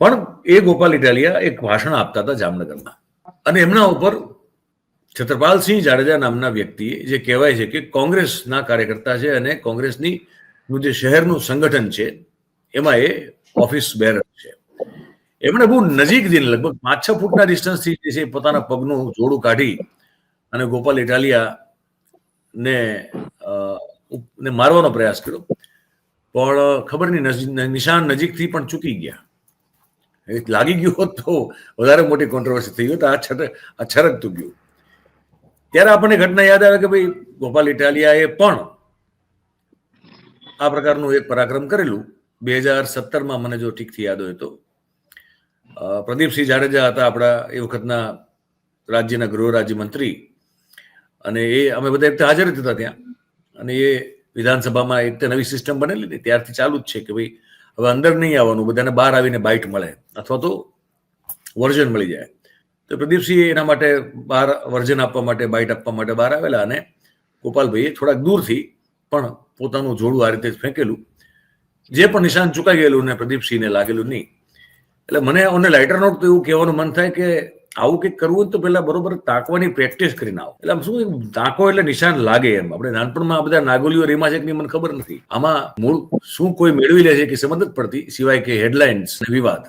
પણ એ ગોપાલ ઇટાલિયા એક ભાષણ આપતા હતા જામનગરમાં. અને એમના ઉપર છત્રપાલસિંહ જાડેજા નામના વ્યક્તિએ જે કહેવાય છે કે કોંગ્રેસના કાર્યકર્તા છે અને કોંગ્રેસની નું જે શહેરનું સંગઠન છે, એમાં એ ઓફિસ બેરર છે. એમણે બહુ નજીકથી લગભગ પાંચ છ ફૂટના ડિસ્ટન્સથી જે છે પોતાના પગનું જોડું કાઢી અને ગોપાલ ઇટાલિયા ને ને મારવાનો પ્રયાસ કર્યો. પણ ખબર નહીં નિશાન નજીકથી પણ ચૂકી ગયા. એ લાગી ગયું હોત તો વધારે મોટી કોન્ટ્રોવર્સી થઈ હોત. આ છટ આ છરકતું ગયું. ત્યારે આપણને ઘટના યાદ આવે કે ભાઈ ગોપાલ ઇટાલિયાએ પણ આ પ્રકારનું એક પરાક્રમ કરેલું. બે હજાર સત્તરમાં મને જો ઠીકથી યાદ હોય તો. પ્રદીપસિંહ જાડેજા હતા આપણા એ વખતના રાજ્યના ગૃહ રાજ્યમંત્રી. અને એ અમે બધા એક હાજર જ હતા ત્યાં. અને એ વિધાનસભામાં એક નવી સિસ્ટમ બનેલી હતી. ત્યારથી ચાલુ જ છે કે ભાઈ હવે અંદર નહીં આવવાનું. બધાને બહાર આવીને બાઇટ મળે. અથવા તો વર્જન મળી જાય. તો પ્રદીપસિંહ એના માટે બહાર વર્જન આપવા માટે, બાઇટ આપવા માટે બહાર આવેલા અને ગોપાલભાઈએ થોડાક દૂરથી પણ પોતાનું જોડું આ રીતે ફેંકેલું. જે પણ નિશાન ચૂકાઈ ગયેલું ને પ્રદીપસિંહને લાગેલું નહીં. એટલે મને ઓને લાઇટર નોટ તો એવું કહેવાનું મન થાય કે આવું કંઈક કરવું તો પહેલાં બરોબર તાકવાની પ્રેક્ટિસ કરીને આવો. એટલે આમ શું તાકો એટલે નિશાન લાગે એમ. આપણે નાનપણમાં આ બધા નાગોલીઓ રેમા છે કે મને ખબર નથી. આમાં મૂળ શું કોઈ મેળવી લે છે કે સમજ જ પડતી, સિવાય કે હેડલાઇન્સ વિવાદ.